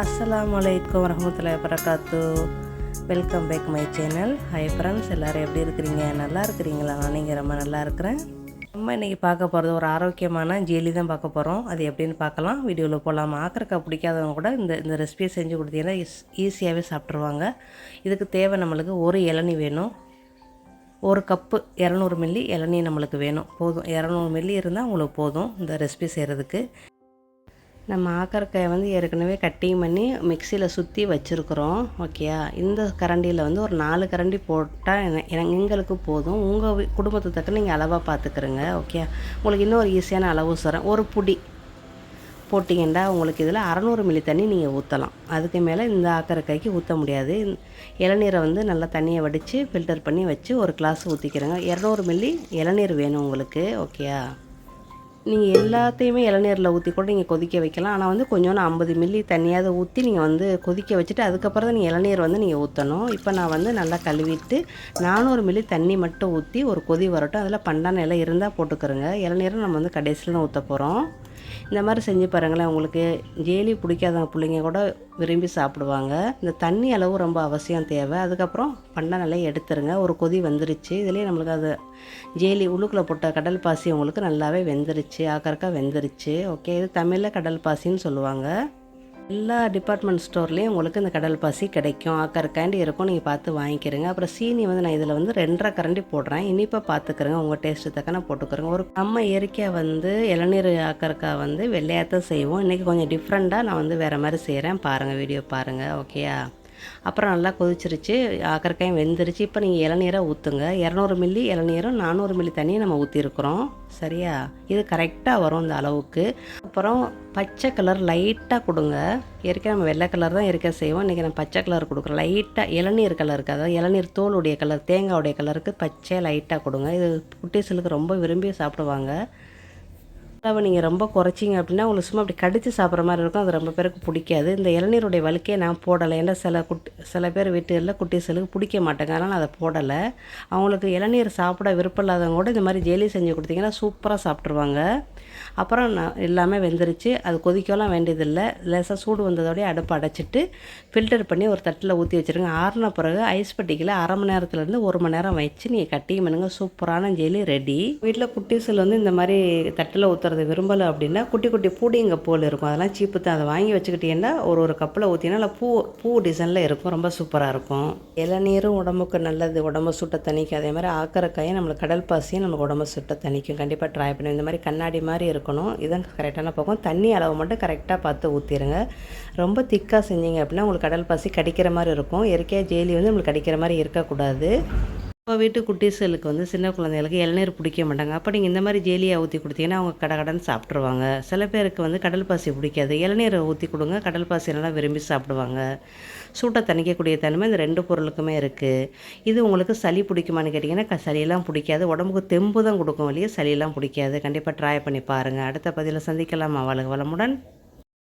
அஸ்ஸலாமு அலைக்கும் வரமத்துல்லாஹி வரகாத்து welcome back my channel hi friends எல்லோரும் எப்படி இருக்கிறீங்க? நல்லா இருக்கிறீங்களா? நான் நீங்கள் ரொம்ப நல்லா இருக்கிறேன். நம்ம இன்றைக்கி பார்க்க போகிறது ஒரு ஆரோக்கியமான ஜெல்லி தான் பார்க்க போகிறோம் அது எப்படின்னு பார்க்கலாம். வீடியோவில் போகலாம் ஆக்கறக்காய் பிடிக்காதவங்க கூட இந்த இந்த ரெசிபியை செஞ்சு கொடுத்தீங்கன்னா ஈஸியாகவே சாப்பிட்ருவாங்க இதுக்கு தேவை நம்மளுக்கு ஒரு இளநி வேணும். ஒரு கப்பு இரநூறு மில்லி இளநீ நம்மளுக்கு வேணும். போதும். இரநூறு மில்லி இருந்தால் உங்களுக்கு போதும் இந்த ரெசிபி செய்கிறதுக்கு நம்ம ஆக்கரக்காயை வந்து ஏற்கனவே கட்டிங் பண்ணி மிக்சியில் சுற்றி வச்சுருக்குறோம். ஓகேயா? இந்த கரண்டியில் வந்து ஒரு நாலு கரண்டி போட்டால் எங்களுக்கு போதும். உங்கள் குடும்பத்துக்கு தக்க நீங்கள் அளவாக பார்த்துக்கிறங்க ஓகே உங்களுக்கு இன்னும் ஒரு ஈஸியான அளவு சொல்கிறேன் ஒரு புடி போட்டிங்கன்னா உங்களுக்கு இதில் அறநூறு மில்லி தண்ணி நீங்கள் ஊற்றலாம் அதுக்கு மேலே இந்த ஆக்கரக்காய்க்கு ஊற்ற முடியாது. இளநீரை வந்து நல்லா தண்ணியை வடித்து ஃபில்டர் பண்ணி வச்சு ஒரு கிளாஸ் ஊற்றிக்கிறேங்க இரநூறு மில்லி இளநீர் வேணும் உங்களுக்கு. ஓகேயா? நீங்கள் எல்லாத்தையுமே இளநீரில் ஊற்றி கூட நீங்கள் கொதிக்க வைக்கலாம். ஆனால் வந்து கொஞ்சோண்டு ஐம்பது மில்லி தண்ணியாவது ஊற்றி நீங்கள் வந்து கொதிக்க வச்சுட்டு அதுக்கப்புறம் தான் நீங்கள் இளநீர் வந்து நீங்கள் ஊற்றணும் இப்போ நான் வந்து நல்லா கழுவிட்டு நானூறு மில்லி தண்ணி மட்டும் ஊற்றி ஒரு கொதி வரட்டும். அதில் பண்டான இலை இருந்தால் போட்டுக்கிறோங்க இளநீரை நம்ம வந்து கடைசியில் ஊற்ற போகிறோம் இந்த மாதிரி செஞ்சு பாருங்களேன் உங்களுக்கு ஜேலி பிடிக்காதவங்க பிள்ளைங்க கூட விரும்பி சாப்பிடுவாங்க. இந்த தண்ணி அளவு ரொம்ப அவசியம் தேவை. அதுக்கப்புறம் பண்ணை நல்லா எடுத்துருங்க. ஒரு கொதி வந்துருச்சு. இதுலேயே நம்மளுக்கு அது ஜேலி உள்ளுக்குள்ளே போட்ட கடல் பாசி உங்களுக்கு நல்லாவே வெந்துருச்சு. ஆக்கறக்காக வெந்துருச்சு. ஓகே இது தமிழில் கடல் பாசின்னு சொல்லுவாங்க. எல்லா டிபார்ட்மெண்ட் ஸ்டோர்லேயும் உங்களுக்கு இந்த கடல் பாசி கிடைக்கும். ஆக்கறக்காண்டி இருக்கும் நீங்கள் பார்த்து வாங்கிக்கிறங்க. அப்புறம் சீனி வந்து நான் இதில் வந்து ரெண்டரை கரண்டி போடுறேன். இனிப்பாக பார்த்துக்கிறேங்க உங்கள் டேஸ்ட்டு தக்கன போட்டுக்கிறேங்க. ஒரு நம்ம இயற்கையாக வந்து இளநீர் ஆக்கறக்கா வந்து வெள்ளையாத்தான் செய்வோம். இன்றைக்கி கொஞ்சம் டிஃப்ரெண்ட்டாக நான் வந்து வேறு மாதிரி செய்கிறேன் பாருங்கள் வீடியோ பாருங்கள் ஓகேயா அப்புறம் நல்லா கொதிச்சிருச்சு ஆக்கறக்காயும் வெந்துருச்சு. இப்போ நீங்கள் இளநீரை ஊற்றுங்க இரநூறு மில்லி இளநீரும் நானூறு மில்லி தண்ணியும் நம்ம ஊற்றிருக்கிறோம் சரியா? இது கரெக்டாக வரும் இந்த அளவுக்கு. அப்புறம் பச்சை கலர் லைட்டாக கொடுங்க. ஏற்கனவே நம்ம வெள்ளை கலர் தான் இருக்க செய்வோம். இன்றைக்கி நம்ம பச்சை கலர் கொடுக்குறோம் லைட்டாக இளநீர் கலருக்கு அதாவது இளநீர் தோலுடைய கலர் தேங்காவுடைய கலருக்கு பச்சை லைட்டாக கொடுங்க. இது குட்டீஸுக்கு ரொம்ப விரும்பி சாப்பிடுவாங்க. அளவை நீங்கள் ரொம்ப குறைச்சிங்க அப்படின்னா உங்களுக்கு சும்மா அப்படி கடித்து சாப்பிட்ற மாதிரி இருக்கும். அது ரொம்ப பேருக்கு பிடிக்காது. இந்த இளநீருடைய வழுக்கையை நான் போடலை. ஏன்னா சில குட்டி சில பேர் வீட்டுகளில் குட்டி செலுக்கு பிடிக்க மாட்டேங்க. அதனால் நான் அதை போடலை. அவங்களுக்கு இளநீர் சாப்பிட விருப்பம் இல்லாதவங்க கூட இந்த மாதிரி ஜெலி செஞ்சு கொடுத்தீங்கன்னா சூப்பராக சாப்பிட்ருவாங்க அப்புறம் நான் எல்லாமே வெந்துருச்சு. அது கொதிக்கலாம் வேண்டியதில்லை. லேசாக சூடு வந்ததோடய அடுப்பு அடைச்சிட்டு ஃபில்டர் பண்ணி ஒரு தட்டில் ஊற்றி வச்சுருங்க. ஆறின பிறகு ஐஸ் பெட்டிக்கில் அரை மணி நேரத்துலேருந்து ஒரு மணி நேரம் வச்சு நீங்கள் கட்டிங் பண்ணுங்கள் சூப்பரான ஜெலி ரெடி. வீட்டில் குட்டீஸில் வந்து இந்த மாதிரி தட்டில் ஊற்றுறது விரும்பலை அப்படின்னா குட்டி குட்டி பூடிங்க போல் இருக்கும். அதெல்லாம் சீப்பு தான். அதை வாங்கி வச்சுக்கிட்டீங்கன்னா ஒரு ஒரு கப்பில் ஊற்றினா பூ பூ டிசைனில் இருக்கும். ரொம்ப சூப்பராக இருக்கும். இளநீரும் உடம்புக்கு நல்லது. உடம்பு சுட்ட தணிக்கும். அதே மாதிரி ஆக்கறக்காயும் நம்மளுக்கு கடல் பாசியும் நமக்கு உடம்பு சுட்ட தணிக்கும். கண்டிப்பாக ட்ரை பண்ணி இந்த மாதிரி கண்ணாடி மாதிரி இருக்கணும். இதான் கரெக்டான பக்கம். தண்ணி அளவு மட்டும் கரெக்டாக பார்த்து ஊற்றிடுங்க ரொம்ப திக்காக செஞ்சீங்க அப்படின்னா உங்களுக்கு கடல் பாசி கடிக்கிற மாதிரி இருக்கும். இயற்கையாக ஜெயிலி வந்து நம்மளுக்கு கடிக்கிற மாதிரி இருக்கக்கூடாது. இப்போ வீட்டு குட்டீஸ்களுக்கு வந்து சின்ன குழந்தைகளுக்கு இளநீர் பிடிக்க மாட்டாங்க. அப்போ நீங்கள் இந்த மாதிரி ஜேலியாக ஊற்றி கொடுத்தீங்கன்னா அவங்க கடை கடன் சாப்பிட்ருவாங்க சில பேருக்கு வந்து கடல் பாசி பிடிக்காது. இளநீரை ஊற்றி கொடுங்க கடல் பாசி நல்லா விரும்பி சாப்பிடுவாங்க. சூட்டை தணிக்கக்கூடிய தன்மை இந்த ரெண்டு பொருளுக்குமே இருக்குது இது உங்களுக்கு சளி பிடிக்குமான்னு கேட்டிங்கன்னா க- சளியெல்லாம் பிடிக்காது. உடம்புக்கு தெம்பு தான் கொடுக்கும் வழியே சளியெல்லாம் பிடிக்காது. கண்டிப்பாக ட்ரை பண்ணி பாருங்கள் அடுத்த பதிவில் சந்திக்கலாம். அவளுக்கு வளமுடன்.